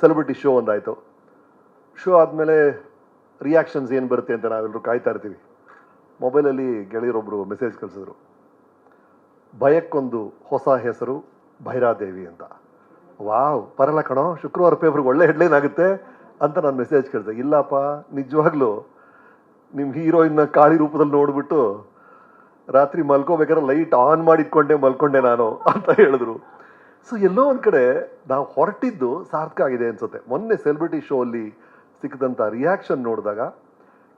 Celebrity show ಒಂದಾಯಿತು. Show ಆದಮೇಲೆ reactions ಏನು ಬರುತ್ತೆ ಅಂತ ನಾವೆಲ್ಲರೂ ಕಾಯ್ತಾ ಇರ್ತೀವಿ. ಮೊಬೈಲಲ್ಲಿ ಗೆಳೆಯರೊಬ್ಬರು ಮೆಸೇಜ್ ಕಳಿಸಿದ್ರು. ಭಯಕ್ಕೊಂದು ಹೊಸ ಹೆಸರು ಭೈರಾದೇವಿ ಅಂತ. ವಾವ್, ಪರಲ್ಲ ಕಣೋ, ಶುಕ್ರವಾರ ಪೇಪರ್ಗೆ ಒಳ್ಳೆ ಹೆಡ್ಲೈನ್ ಆಗುತ್ತೆ ಅಂತ ನಾನು ಮೆಸೇಜ್ ಕೇಳಿದೆ. ಇಲ್ಲಪ್ಪ, ನಿಜವಾಗ್ಲೂ ನಿಮ್ಮ ಹೀರೋಯಿನ್ನ ಕಾಳಿ ರೂಪದಲ್ಲಿ ನೋಡಿಬಿಟ್ಟು ರಾತ್ರಿ ಮಲ್ಕೋಬೇಕಾದ್ರೆ ಲೈಟ್ ಆನ್ ಮಾಡಿ ಇಟ್ಕೊಂಡೆ ಮಲ್ಕೊಂಡೆ ನಾನು ಅಂತ ಹೇಳಿದ್ರು. ಸೊ ಎಲ್ಲೋ ಒಂದು ಕಡೆ ನಾವು ಹೊರಟಿದ್ದು ಸಾರ್ಥಕ ಆಗಿದೆ ಅನ್ಸುತ್ತೆ. ಮೊನ್ನೆ ಸೆಲೆಬ್ರಿಟಿ ಶೋ ಅಲ್ಲಿ ಸಿಕ್ಕಿದಂಥ ರಿಯಾಕ್ಷನ್ ನೋಡಿದಾಗ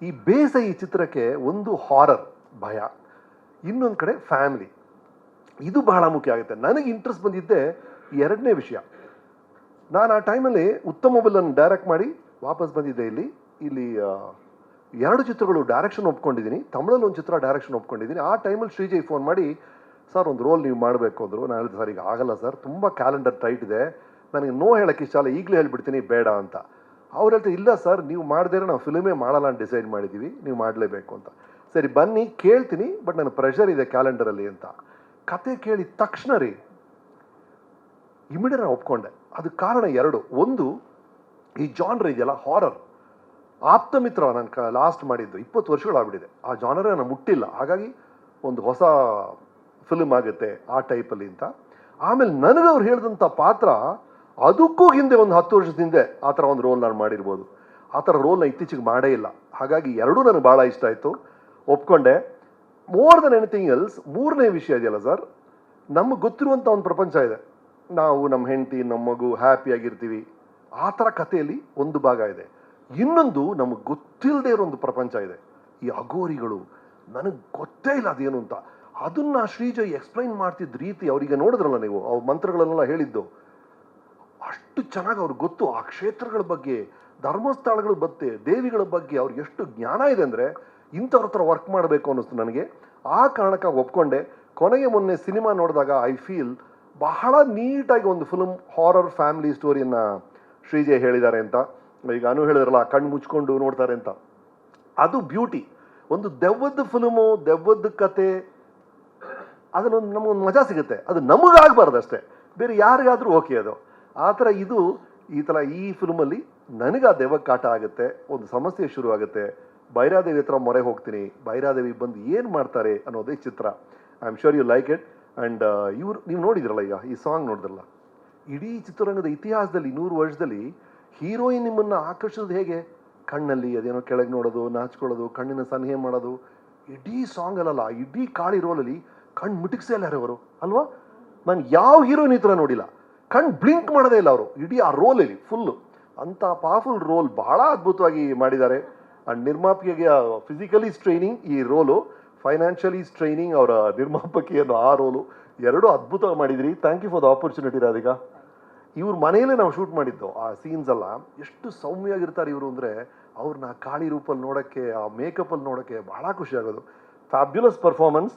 ಈ ಬೇಸ ಈ ಚಿತ್ರಕ್ಕೆ ಒಂದು ಹಾರರ್ ಭಯ, ಇನ್ನೊಂದು ಕಡೆ ಫ್ಯಾಮಿಲಿ ಇದು ಬಹಳ ಮುಖ್ಯ ಆಗುತ್ತೆ. ನನಗೆ ಇಂಟ್ರೆಸ್ಟ್ ಬಂದಿದ್ದೆ ಎರಡನೇ ವಿಷಯ. ನಾನು ಆ ಟೈಮಲ್ಲಿ ಉತ್ತಮ ಮೊಬೈಲನ್ನು ಡೈರೆಕ್ಟ್ ಮಾಡಿ ವಾಪಸ್ ಬಂದಿದ್ದೆ ಇಲ್ಲಿ. ಇಲ್ಲಿ ಎರಡು ಚಿತ್ರಗಳು ಡೈರೆಕ್ಷನ್ ಒಪ್ಕೊಂಡಿದ್ದೀನಿ. ತಮಿಳಲ್ಲಿ ಒಂದು ಚಿತ್ರ ಡೈರೆಕ್ಷನ್ ಒಪ್ಕೊಂಡಿದ್ದೀನಿ. ಆ ಟೈಮಲ್ಲಿ ಶ್ರೀಜಯ್ ಫೋನ್ ಮಾಡಿ ಸರ್ ಒಂದು ರೋಲ್ ನೀವು ಮಾಡಬೇಕು ಅಂದರು. ನಾನು ಹೇಳಿದೆ ಸರ್ ಈಗ ಆಗಲ್ಲ ಸರ್ ತುಂಬ ಕ್ಯಾಲೆಂಡರ್ ಟೈಟ್ ಇದೆ. ನನಗೆ ನೋ ಹೇಳೋಕ್ಕೆ ಇಷ್ಟ ಅಲ್ಲ ಈಗಲೇ ಹೇಳ್ಬಿಡ್ತೀನಿ, ಬೇಡ ಅಂತ. ಅವ್ರು ಹೇಳ್ತಾರೆ ಇಲ್ಲ ಸರ್ ನೀವು ಮಾಡಿದ್ರೆ ನಾವು ಫಿಲ್ಮೇ ಮಾಡಲ್ಲ ಅಂತ ಡಿಸೈಡ್ ಮಾಡಿದ್ದೀವಿ ನೀವು ಮಾಡಲೇಬೇಕು ಅಂತ. ಸರಿ, ಬನ್ನಿ, ಕೇಳ್ತೀನಿ ಬಟ್ ನನ್ನ ಪ್ರೆಷರ್ ಇದೆ ಕ್ಯಾಲೆಂಡರಲ್ಲಿ ಅಂತ. ಕತೆ ಕೇಳಿದ ತಕ್ಷಣ ರೀ, ಇಮಿಡಿಯೇಟ್ ನಾನು ಒಪ್ಕೊಂಡೆ. ಅದಕ್ಕೆ ಕಾರಣ ಎರಡು. ಒಂದು, ಈ ಜಾನರ್ ಇದೆಯಲ್ಲ ಹಾರರ್ ಆಪ್ತಮಿತ್ರ ನಾನು ಕ ಲಾಸ್ಟ್ ಮಾಡಿದ್ದು, ಇಪ್ಪತ್ತು ವರ್ಷಗಳಾಗ್ಬಿಟ್ಟಿದೆ. ಆ ಜಾನರೇ ನಾನು ಮುಟ್ಟಿಲ್ಲ. ಹಾಗಾಗಿ, ಒಂದು ಹೊಸ ಫಿಲ್ಮ್ ಆಗುತ್ತೆ ಆ ಟೈಪಲ್ಲಿ ಅಂತ. ಆಮೇಲೆ ನನಗೆ ಅವ್ರು ಹೇಳಿದಂಥ ಪಾತ್ರ ಅದಕ್ಕೂ ಹಿಂದೆ ಒಂದು ಹತ್ತು ವರ್ಷದ ಹಿಂದೆ ಆ ಥರ ಒಂದು ರೋಲ್ ನಾನು ಮಾಡಿರ್ಬೋದು. ಆ ಥರ ರೋಲ್ನ ಇತ್ತೀಚೆಗೆ ಮಾಡೇ ಇಲ್ಲ. ಹಾಗಾಗಿ ಎರಡೂ ನನಗೆ ಭಾಳ ಇಷ್ಟ ಆಯಿತು. ಒಪ್ಕೊಂಡೆ. ಮೋರ್ ದನ್ ಎನಿಥಿಂಗ್ ಎಲ್ಸ್ ಮೂರನೇ ವಿಷಯ ಇದೆಯಲ್ಲ ಸರ್ ನಮಗೆ ಗೊತ್ತಿರುವಂಥ ಒಂದು ಪ್ರಪಂಚ ಇದೆ. ನಾವು ನಮ್ಮ ಹೆಂಡತಿ, ನಮ್ಮ ಮಗು ಹ್ಯಾಪಿಯಾಗಿರ್ತೀವಿ ಆ ಥರ ಕಥೆಯಲ್ಲಿ ಒಂದು ಭಾಗ ಇದೆ. ಇನ್ನೊಂದು ನಮಗೆ ಗೊತ್ತಿಲ್ಲದೆ ಇರೋ ಒಂದು ಪ್ರಪಂಚ ಇದೆ. ಈ ಅಗೋರಿಗಳು ನನಗೆ ಗೊತ್ತೇ ಇಲ್ಲ ಅದೇನು ಅಂತ. ಅದನ್ನ ಶ್ರೀಜಯ್ ಎಕ್ಸ್ಪ್ಲೈನ್ ಮಾಡ್ತಿದ್ದ ರೀತಿ ಅವರಿಗೆ ನೋಡಿದ್ರಲ್ಲ ನೀವು, ಅವ್ರ ಮಂತ್ರಗಳನ್ನೆಲ್ಲ ಹೇಳಿದ್ದು. ಅಷ್ಟು ಚೆನ್ನಾಗಿ ಅವ್ರಿಗೆ ಗೊತ್ತು. ಆ ಕ್ಷೇತ್ರಗಳ ಬಗ್ಗೆ, ಧರ್ಮಸ್ಥಳಗಳ ಬಗ್ಗೆ ದೇವಿಗಳ ಬಗ್ಗೆ ಅವ್ರಿಗೆ ಎಷ್ಟು ಜ್ಞಾನ ಇದೆ ಅಂದರೆ ಇಂಥವ್ರ ಹತ್ರ ವರ್ಕ್ ಮಾಡಬೇಕು ಅನ್ನಿಸ್ತು ನನಗೆ. ಆ ಕಾರಣಕ್ಕೆ ಒಪ್ಕೊಂಡೆ. ಕೊನೆಗೆ ಮೊನ್ನೆ ಸಿನಿಮಾ ನೋಡಿದಾಗ ಐ ಫೀಲ್ ಬಹಳ ನೀಟಾಗಿ ಒಂದು ಫಿಲ್ಮ್ ಹಾರರ್ ಫ್ಯಾಮಿಲಿ ಸ್ಟೋರಿಯನ್ನು ಶ್ರೀಜಯ್ ಹೇಳಿದ್ದಾರೆ ಅಂತ. ಈಗ ಅನು ಹೇಳಿದ್ರಲ್ಲ, ಕಣ್ಣು ಮುಚ್ಕೊಂಡು ನೋಡ್ತಾರೆ ಅಂತ. ಅದು ಬ್ಯೂಟಿ ಒಂದು ದೆವ್ವದ ಫಿಲ್ಮು ದೆವ್ವದ ಕತೆ ಅದನ್ನೊಂದು ನಮಗೊಂದು ಮಜಾ ಸಿಗುತ್ತೆ. ಅದು ನಮಗಾಗಬಾರ್ದು ಅಷ್ಟೇ ಬೇರೆ ಯಾರಿಗಾದರೂ ಓಕೆ ಅದು. ಆ ಥರ ಇದು ಈ ಥರ ಈ ಫಿಲ್ಮಲ್ಲಿ ನನಗೆ ಆ ದೆವ್ವ ಕಾಟ ಆಗುತ್ತೆ, ಒಂದು ಸಮಸ್ಯೆ ಶುರು ಆಗುತ್ತೆ. ಬೈರಾದೇವಿ ಹತ್ರ ಮೊರೆ ಹೋಗ್ತೀನಿ, ಬೈರಾದೇವಿ ಬಂದು ಏನು ಮಾಡ್ತಾರೆ ಅನ್ನೋದೇ ಚಿತ್ರ. I am sure you like it and ಇವ್ರು, ನೀವು ನೋಡಿದ್ರಲ್ಲ ಈಗ, ಈ ಸಾಂಗ್ ನೋಡಿದ್ರಲ್ಲ? ಇಡೀ ಚಿತ್ರರಂಗದ ಇತಿಹಾಸದಲ್ಲಿ, ನೂರು ವರ್ಷದಲ್ಲಿ ಹೀರೋಯಿನ್ ನಿಮ್ಮನ್ನು ಆಕರ್ಷಿಸೋದು ಹೇಗೆ? ಕಣ್ಣಲ್ಲಿ ಅದೇನೋ ಕೆಳಗೆ ನೋಡೋದು, ನಾಚ್ಕೊಳ್ಳೋದು, ಕಣ್ಣಿನ ಸನ್ಹೆ ಮಾಡೋದು. ಇಡೀ ಸಾಂಗ್ ಅಲ್ಲಲ್ಲ, ಇಡೀ ಕಾಳಿ ರೋಲಲ್ಲಿ ಕಣ್ಣು ಮಿಟಿಕ್ಸೇ ಇಲ್ಲ ಅವರು, ಅಲ್ವಾ? ನಾನು ಯಾವ ಹೀರೋಯಿನ್ ಈ ಥರ ನೋಡಿಲ್ಲ. ಕಣ್ಣು ಬ್ಲಿಂಕ್ ಮಾಡೋದೇ ಇಲ್ಲ ಅವರು, ಇಡೀ ಆ ರೋಲಲ್ಲಿ ಫುಲ್ಲು ಅಂಥ ಪವರ್ಫುಲ್ ರೋಲ್ ಬಹಳ ಅದ್ಭುತವಾಗಿ ಮಾಡಿದ್ದಾರೆ. ಆ್ಯಂಡ್ ನಿರ್ಮಾಪಕಿಗೆ ಫಿಸಿಕಲಿ ಸ್ಟ್ರೈನಿಂಗ್ ಈ ರೋಲು ಫೈನಾನ್ಷಿಯಲಿ ಸ್ಟ್ರೈನಿಂಗ್ ಅವರ ನಿರ್ಮಾಪಕಿ ಅನ್ನೋ ಆ ರೋಲು ಎರಡೂ ಅದ್ಭುತವಾಗಿ ಮಾಡಿದ್ರಿ. Thank you for the opportunity Radhika. ಇವ್ರ ಮನೆಯಲ್ಲೇ ನಾವು ಶೂಟ್ ಮಾಡಿದ್ದು, ಆ ಸೀನ್ಸ್ ಎಲ್ಲ. ಎಷ್ಟು ಸೌಮ್ಯವಾಗಿರ್ತಾರೆ ಇವರು ಅಂದರೆ ಅವ್ರನ್ನ ಕಾಳಿ ರೂಪಲ್ಲಿ ನೋಡೋಕ್ಕೆ, ಆ ಮೇಕಪ್ಪಲ್ಲಿ ನೋಡೋಕ್ಕೆ ಬಹಳ ಖುಷಿ ಆಗೋದು. Fabulous performance